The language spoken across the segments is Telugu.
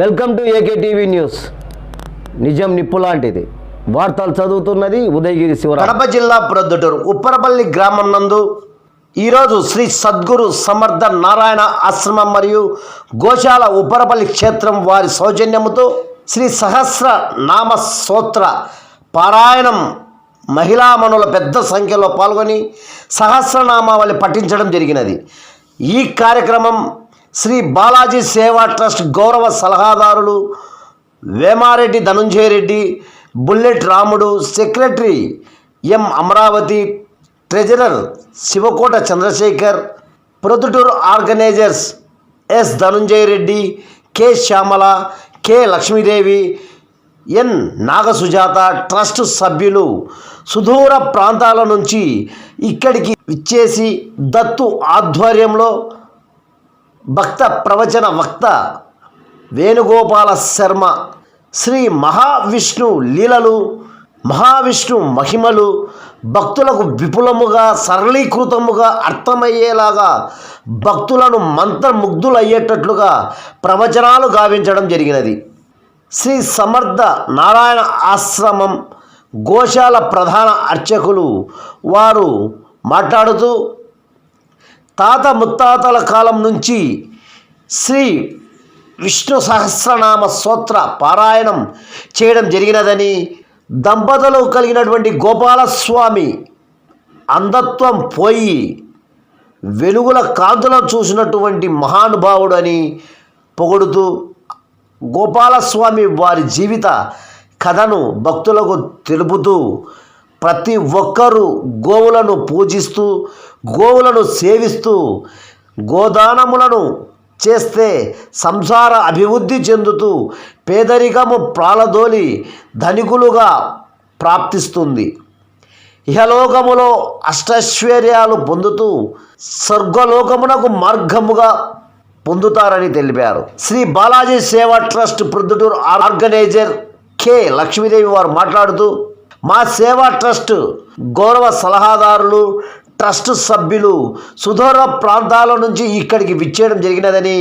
Welcome to AK TV news. నిజం నిప్పు లాంటిది. వార్తలు చదువుతున్నది ఉదయగిరి శివ కడప జిల్లా ప్రొద్దుటూరు ఉప్పరపల్లి గ్రామం నందు ఈరోజు శ్రీ సద్గురు సమర్థ నారాయణ ఆశ్రమం మరియు గోశాల ఉప్పరపల్లి క్షేత్రం వారి సౌజన్యముతో శ్రీ సహస్ర నామ స్తోత్ర పారాయణం మహిళామణుల పెద్ద సంఖ్యలో పాల్గొని సహస్రనామావళి పఠించడం జరిగినది. ఈ కార్యక్రమం శ్రీ బాలాజీ సేవా ట్రస్ట్ గౌరవ సలహాదారులు Vemareddy Dhanunjaya Reddy bullet Ramudu secretary M Amaravati treasurer Sivakota Chandrasekhar Proddatur organisers S Dhanunjaya Reddy K Syamala K Lakshmidevi N Nagasujatha trust సభ్యులు సుదూర ప్రాంతాల నుంచి ఇక్కడికి ఇచ్చేసి దత్తు ఆధ్వర్యంలో భక్త ప్రవచన వక్త వేణుగోపాల శర్మ శ్రీ మహావిష్ణు లీలలు మహావిష్ణు మహిమలు భక్తులకు విపులముగా సరళీకృతముగా అర్థమయ్యేలాగా భక్తులను మంత్రముగ్ధులయ్యేటట్లుగా ప్రవచనాలు గావించడం జరిగినది. శ్రీ సమర్థ నారాయణ ఆశ్రమం గోశాల ప్రధాన అర్చకులు వారు మాట్లాడుతూ తాత ముత్తాతల కాలం నుంచి శ్రీ విష్ణు సహస్రనామ స్తోత్ర పారాయణం చేయడం జరిగినదని దంపతులు కలిగినటువంటి గోపాలస్వామి అంధత్వం పోయి వెలుగుల కాంతులను చూసినటువంటి మహానుభావుడని పొగుడుతూ గోపాలస్వామి వారి జీవిత కథను భక్తులకు తెలుపుతూ ప్రతి ఒక్కరూ గోవులను పూజిస్తూ గోవులను సేవిస్తూ గోదానములను చేస్తే సంసార అభివృద్ధి చెందుతూ పేదరికము ప్రాలదోలి ధనికులుగా ప్రాప్తిస్తుంది. ఇహలోకములో అష్టైశ్వర్యాలు పొందుతూ స్వర్గలోకమునకు మార్గముగా పొందుతారని తెలిపారు. Shri Balaji Seva trust Proddatur organiser K Lakshmidevi వారు మాట్లాడుతూ మా సేవా ట్రస్ట్ గౌరవ సలహాదారులు ట్రస్ట్ సభ్యులు సుదూర ప్రాంతాల నుంచి ఇక్కడికి విచ్చేయడం జరిగినదని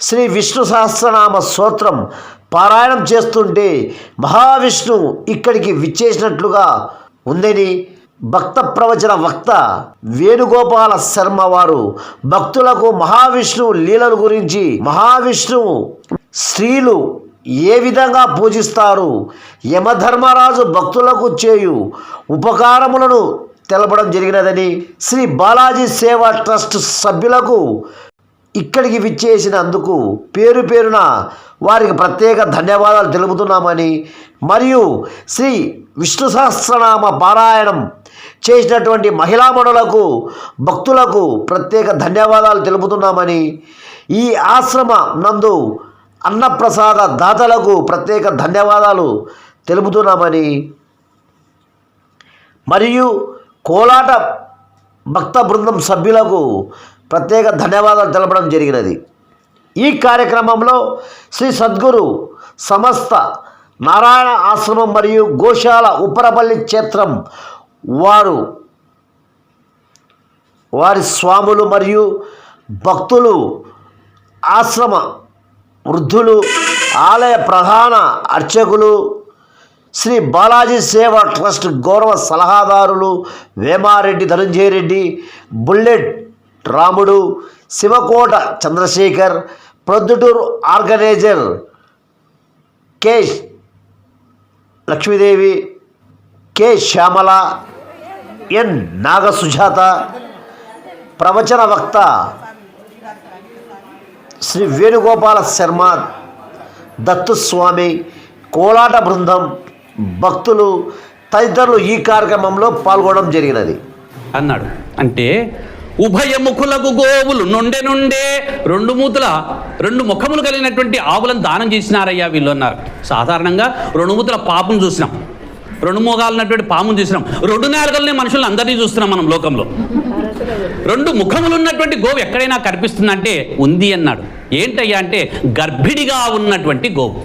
శ్రీ విష్ణు సహస్రనామ స్తోత్రం పారాయణం చేస్తుంటే మహావిష్ణు ఇక్కడికి విచ్చేసినట్లుగా ఉందని భక్త ప్రవచన వక్త వేణుగోపాల శర్మ వారు భక్తులకు మహావిష్ణువు లీలల గురించి మహావిష్ణువు స్త్రీలు ఏ విధంగా పూజిస్తారు? యమధర్మరాజు భక్తులకు చేయు ఉపకారములను తెలపడం జరిగినదని శ్రీ బాలాజీ సేవా ట్రస్ట్ సభ్యులకు ఇక్కడికి విచ్చేసినందుకు పేరు పేరున వారికి ప్రత్యేక ధన్యవాదాలు తెలుపుతున్నామని మరియు శ్రీ విష్ణు సహస్రనామ పారాయణం చేసినటువంటి మహిళామణులకు భక్తులకు ప్రత్యేక ధన్యవాదాలు తెలుపుతున్నామని ఈ ఆశ్రమ నందు అన్నప్రసాద దాతలకు ప్రత్యేక ధన్యవాదాలు తెలుపుతున్నామని. మరియు కోలాట భక్త బృందం సభ్యులకు ప్రత్యేక ధన్యవాదాలు తెలపడం జరిగినది. ఈ కార్యక్రమంలో శ్రీ సద్గురు సమస్త నారాయణ ఆశ్రమం మరియు గోశాల ఉప్పరపల్లి క్షేత్రం వారు వారి స్వాములు మరియు భక్తులు ఆశ్రమ వృద్ధులు ఆలయ ప్రధాన అర్చకులు శ్రీ బాలాజీ సేవా ట్రస్ట్ గౌరవ సలహాదారులు Vemareddy Dhananjaya Reddy bullet Ramudu Sivakota Chandrasekhar Proddatur organiser K. Lakshmidevi K. Syamala N. Nagasujatha ప్రవచన వక్త శ్రీ వేణుగోపాల శర్మ దత్తుస్వామి కోలాట బృందం భక్తులు తదితరులు ఈ కార్యక్రమంలో పాల్గొనడం జరిగినది. అన్నాడు. అంటే ఉభయ ముఖులకు గోవులు నుండే నుండే రెండు మూతుల రెండు ముఖములు కలిగినటువంటి ఆవులను దానం చేసినారయ్యా వీళ్ళు అన్నారు. సాధారణంగా రెండు మూతుల పాపం చూసినాం. రెండు మోగాలు ఉన్నటువంటి పామును చూసినాం. రెండు నాలుగల్ని మనుషులను అందరినీ చూస్తున్నాం మనం లోకంలో. రెండు ముఖములు ఉన్నటువంటి గోవు ఎక్కడైనా కనిపిస్తుందంటే ఉంది అన్నాడు. ఏంటయ్యా అంటే గర్భిణిగా ఉన్నటువంటి గోవు.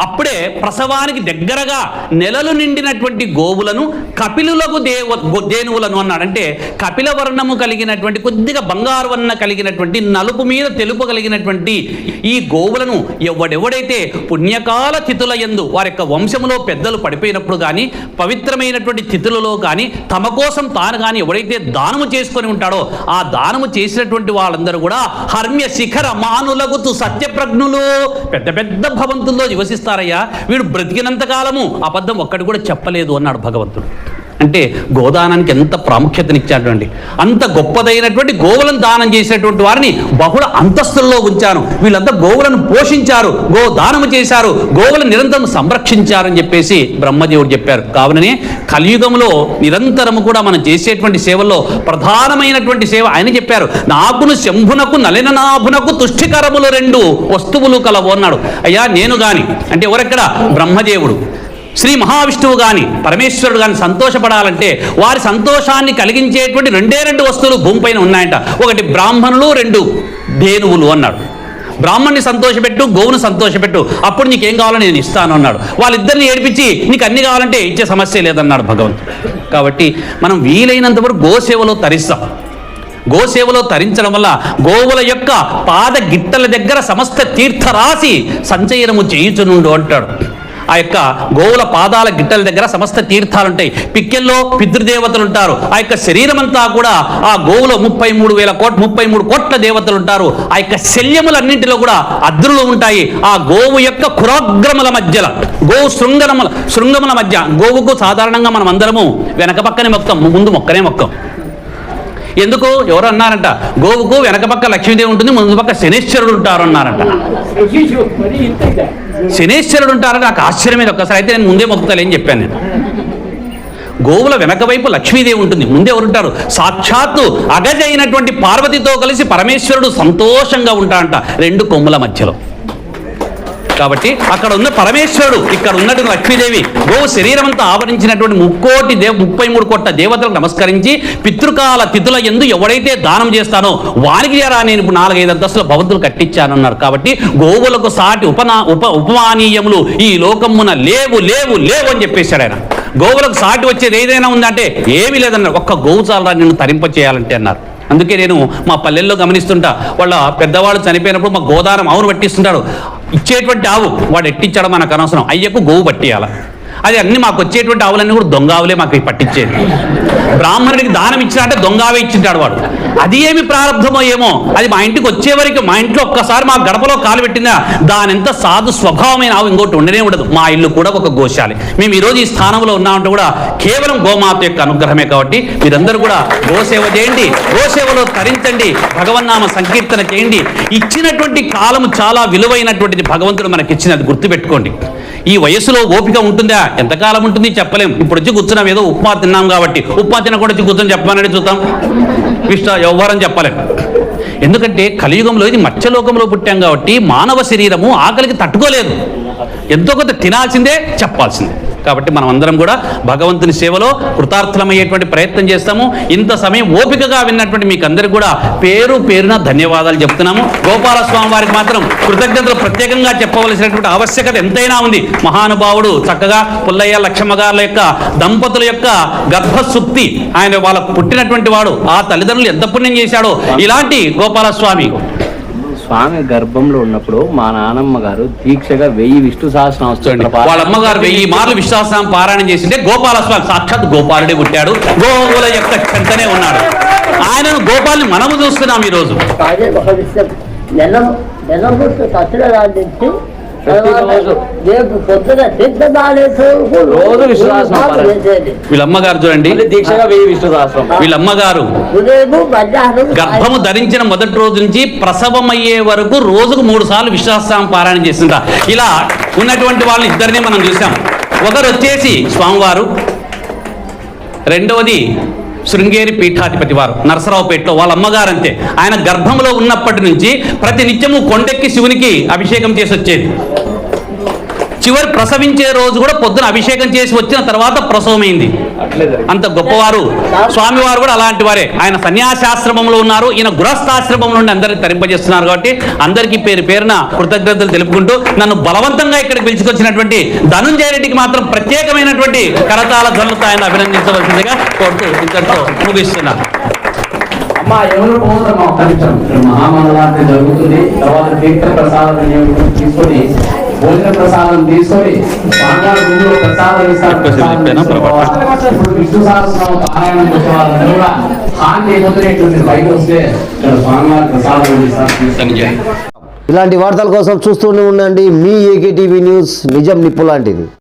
అప్పుడే ప్రసవానికి దగ్గరగా నెలలు నిండినటువంటి గోవులను కపిలులకు దేవ దేనువులను అన్నాడంటే కపిల వర్ణము కలిగినటువంటి కొద్దిగా బంగారు వర్ణ కలిగినటువంటి నలుపు మీద తెలుపు కలిగినటువంటి ఈ గోవులను ఎవడెవడైతే పుణ్యకాల తిథుల యందు వారి యొక్క వంశములో పెద్దలు పడిపోయినప్పుడు కానీ పవిత్రమైనటువంటి తిథులలో కానీ తమ కోసం తాను కానీ ఎవడైతే దానము చేసుకొని ఉంటాడో ఆ దానము చేసినటువంటి వాళ్ళందరూ కూడా హర్మ్య శిఖర మానులగుతు సత్యప్రజ్ఞులు పెద్ద పెద్ద భవంతుల్లో నివసిస్తారయ్యా వీడు బ్రతికినంత కాలము అబద్ధం ఒక్కటి కూడా చెప్పలేదు అన్నాడు భగవంతుడు. అంటే గోదానానికి ఎంత ప్రాముఖ్యతనిచ్చాడండి. అంత గొప్పదైనటువంటి గోవులను దానం చేసినటువంటి వారిని బహుళ అంతస్తుల్లో ఉంచాను. వీళ్ళంతా గోవులను పోషించారు గోదానము చేశారు గోవులను నిరంతరం సంరక్షించారని చెప్పేసి బ్రహ్మదేవుడు చెప్పారు. కావుననే కలియుగంలో నిరంతరము కూడా మనం చేసేటువంటి సేవల్లో ప్రధానమైనటువంటి సేవ ఆయన చెప్పారు. నాకును శంభునకు నలిననాభునకు తుష్టికరములు రెండు వస్తువులు కలవు అన్నాడు. అయ్యా నేను గాని అంటే ఎవరెక్కడ? బ్రహ్మదేవుడు. శ్రీ మహావిష్ణువు కానీ పరమేశ్వరుడు కానీ సంతోషపడాలంటే వారి సంతోషాన్ని కలిగించేటువంటి రెండే రెండు వస్తువులు భూమిపైన ఉన్నాయంట. ఒకటి బ్రాహ్మణులు రెండు ధేనువులు అన్నాడు. బ్రాహ్మణ్ణి సంతోషపెట్టు గోవును సంతోషపెట్టు అప్పుడు నీకేం కావాలో నేను ఇస్తాను అన్నాడు. వాళ్ళిద్దరిని ఏడిపించి నీకు అన్ని కావాలంటే ఇచ్చే సమస్య లేదన్నాడు భగవంతుడు. కాబట్టి మనం వీలైనంత వరకు గోసేవలో తరిస్తాం. గోసేవలో తరించడం వల్ల గోవుల యొక్క పాద గిట్టల దగ్గర సమస్త తీర్థరాశి సంచయనము చేయుచునుండు అంటాడు. ఆ యొక్క గోవుల పాదాల గిట్టల దగ్గర సమస్త తీర్థాలు ఉంటాయి పిక్కెల్లో పితృదేవతలు ఉంటారు ఆ యొక్క శరీరం అంతా కూడా ఆ గోవులో ముప్పై మూడు వేల కోట్ ముప్పై మూడు కోట్ల దేవతలు ఉంటారు ఆ యొక్క శల్యములన్నింటిలో కూడా అద్రులు ఉంటాయి. ఆ గోవు యొక్క కురాగ్రముల మధ్యల గోవు శృంగరముల శృంగముల మధ్య గోవుకు సాధారణంగా మనం అందరము వెనక పక్కనే మొక్కం ముందు మొక్కనే మొక్కం. ఎందుకు? ఎవరు అన్నారంట గోవుకు వెనక పక్క లక్ష్మీదేవి ఉంటుంది ముందు పక్క శనేశ్వరుడు ఉంటారు అన్నారంట శనేశ్వరుడు ఉంటారని నాకు ఆశ్చర్యమేది. ఒక్కసారి అయితే నేను ముందే మొక్కుతలేని చెప్పాను నేను. గోవుల వెనక వైపు లక్ష్మీదేవి ఉంటుంది ముందే ఎవరుంటారు? సాక్షాత్తు అగజైనటువంటి పార్వతితో కలిసి పరమేశ్వరుడు సంతోషంగా ఉంటాడంట రెండు కొమ్ముల మధ్యలో. కాబట్టి అక్కడ ఉన్న పరమేశ్వరుడు ఇక్కడ ఉన్నటువంటి లక్ష్మీదేవి గోవు శరీరం అంతా ఆవరించినటువంటి ముక్కోటి దేవ ముప్పై మూడు కోట్ల దేవతలకు నమస్కరించి పితృకాల తిథుల ఎందు ఎవడైతే దానం చేస్తానో వారికి జరా నేను ఇప్పుడు నాలుగైదు అంతస్తుల భవంతులు కట్టించానన్నారు. కాబట్టి గోవులకు సాటి ఉపనా ఉప ఉపమానీయములు ఈ లోకమున లేవు లేవు లేవు అని చెప్పేశాడు ఆయన. గోవులకు సాటి వచ్చేది ఏదైనా ఉందంటే ఏమీ లేదన్నారు. ఒక్క గోవు చాలా నిన్ను తరింప చేయాలంటే అన్నారు. అందుకే నేను మా పల్లెల్లో గమనిస్తుంటా వాళ్ళ పెద్దవాళ్ళు చనిపోయినప్పుడు మా గోదానం అవును పట్టిస్తుంటాడు. ఇచ్చేటువంటి ఆవు వాడు ఎట్టించడం మనకు అనవసరం. అయ్యకు గోవు పట్టేయాలి. అది అన్ని మాకు వచ్చేటువంటి ఆవులన్నీ కూడా దొంగ ఆవులే మాకు పట్టించేది. బ్రాహ్మణుడికి దానం ఇచ్చినట్టే దొంగ ఆవే ఇచ్చింటాడు వాడు. అది ఏమి ప్రారంభమో ఏమో అది మా ఇంటికి వచ్చే వరకు మా ఇంట్లో ఒక్కసారి మా గడపలో కాలు పెట్టిందా దాని సాధు స్వభావమైన ఆవు ఇంకోటి ఉండనే ఉండదు. మా ఇల్లు కూడా ఒక గోశాలి. మేము ఈరోజు ఈ స్థానంలో ఉన్నామంటే కూడా కేవలం గోమాత యొక్క అనుగ్రహమే కాబట్టి మీరందరూ కూడా గోసేవ చేయండి గోసేవలో తరించండి భగవన్నామ సంకీర్తన చేయండి. ఇచ్చినటువంటి కాలము చాలా విలువైనటువంటిది భగవంతుడు మనకి ఇచ్చినది గుర్తుపెట్టుకోండి. ఈ వయసులో ఓపిక ఉంటుందా? ఎంతకాలం ఉంటుంది చెప్పలేం. ఇప్పుడు వచ్చి కూర్చున్నాం ఏదో ఉప్మా తిన్నాం కాబట్టి. ఉప్మా తినకుండా వచ్చి కూర్చొని చెప్పమని చూద్దాం. ఇష్ట వ్యవహారం చెప్పలేం. ఎందుకంటే కలియుగంలో ఇది మత్స్యలోకంలో పుట్టాం కాబట్టి మానవ శరీరము ఆకలికి తట్టుకోలేదు. ఎంతో కొంత తినాల్సిందే చెప్పాల్సిందే. కాబట్టి మనం అందరం కూడా భగవంతుని సేవలో కృతార్థులమయ్యేటువంటి ప్రయత్నం చేస్తాము. ఇంత సమయం ఓపికగా విన్నటువంటి మీకు అందరికీ కూడా పేరు పేరున ధన్యవాదాలు చెప్తున్నాము. గోపాలస్వామి వారికి మాత్రం కృతజ్ఞతలు ప్రత్యేకంగా చెప్పవలసినటువంటి ఆవశ్యకత ఎంతైనా ఉంది. మహానుభావుడు చక్కగా పుల్లయ్య లక్ష్మ గారుల యొక్క దంపతుల యొక్క గర్భసుక్తి ఆయన వాళ్ళ పుట్టినటువంటి వాడు ఆ తల్లిదండ్రులు ఎంత పుణ్యం చేశాడో. ఇలాంటి గోపాలస్వామి స్వామి గర్భంలో ఉన్నప్పుడు మా నానమ్మ గారు దీక్షగా వెయ్యి విష్ణు సహస్రం చూడండి వాళ్ళ అమ్మగారు వెయ్యి మార్లు విశ్వాసం పారాయణం చేసింటే గోపాలస్వామి సాక్షాత్ గోపాలుడే పుట్టాడు. గోవుల యొక్క చెంతనే ఉన్నాడు. ఆయనను గోపాల్ని మనము చూస్తున్నాం ఈరోజు. విషయం నెల నెల రోజు. వీళ్ళ అమ్మగారు చూడండి. దీక్షగా వెయ్యి వీళ్ళ అమ్మగారు గర్భము ధరించిన మొదటి రోజు నుంచి ప్రసవం అయ్యే వరకు రోజుకు మూడు సార్లు విశ్వాసం పారాయణ చేస్తుంటా ఇలా ఉన్నటువంటి వాళ్ళని ఇద్దరిని మనం చూసాం. ఒకరు వచ్చేసి స్వామివారు రెండవది శృంగేరి పీఠాధిపతి వారు నరసరావుపేటలో వాళ్ళ అమ్మగారు అంతే ఆయన గర్భంలో ఉన్నప్పటి నుంచి ప్రతి నిత్యము కొండెక్కి శివునికి అభిషేకం చేసి వచ్చేది చివరి ప్రసవించే రోజు కూడా పొద్దున అభిషేకం చేసి వచ్చిన తర్వాత ప్రసవమైంది. అంత గొప్పవారు. స్వామివారు కూడా అలాంటి వారే. ఆయన సన్యాసాశ్రమంలో ఉన్నారు. ఈయన గృహస్థాశ్రమం నుండి అందరిని తరింపజేస్తున్నారు కాబట్టి అందరికీ పేరు పేరున కృతజ్ఞతలు తెలుపుకుంటూ నన్ను బలవంతంగా ఇక్కడికి పిలుచుకొచ్చినటువంటి ధనుంజయ రెడ్డికి మాత్రం ప్రత్యేకమైనటువంటి కరతాల ధ్వనులతో ఆయన అభినందించవలసిందిగా కోరుతూ ఇంతటితో ముగిస్తున్నాను అమ్మా ఎవరు మహామండలాంటి జరుగుతుంది. తర్వాత తీర్థ ప్రసాదం వినియోగం తీసుకొని భోజన ప్రసాదం తీసుకొని ప్రసాదం ఇస్తారు. ఇప్పుడు విష్ణు సహస్రం పారాయణం చేసే వాళ్ళందరూ కూడా హాని అయిపోతున్నట్టు బయట వస్తే ఇక్కడ ప్రసాదం ఇస్తారు. ఇలాంటి వార్తల కోసం చూస్తూనే ఉండండి. మీ ఏకే టీవీ న్యూస్ నిజం నిప్పు లాంటిది.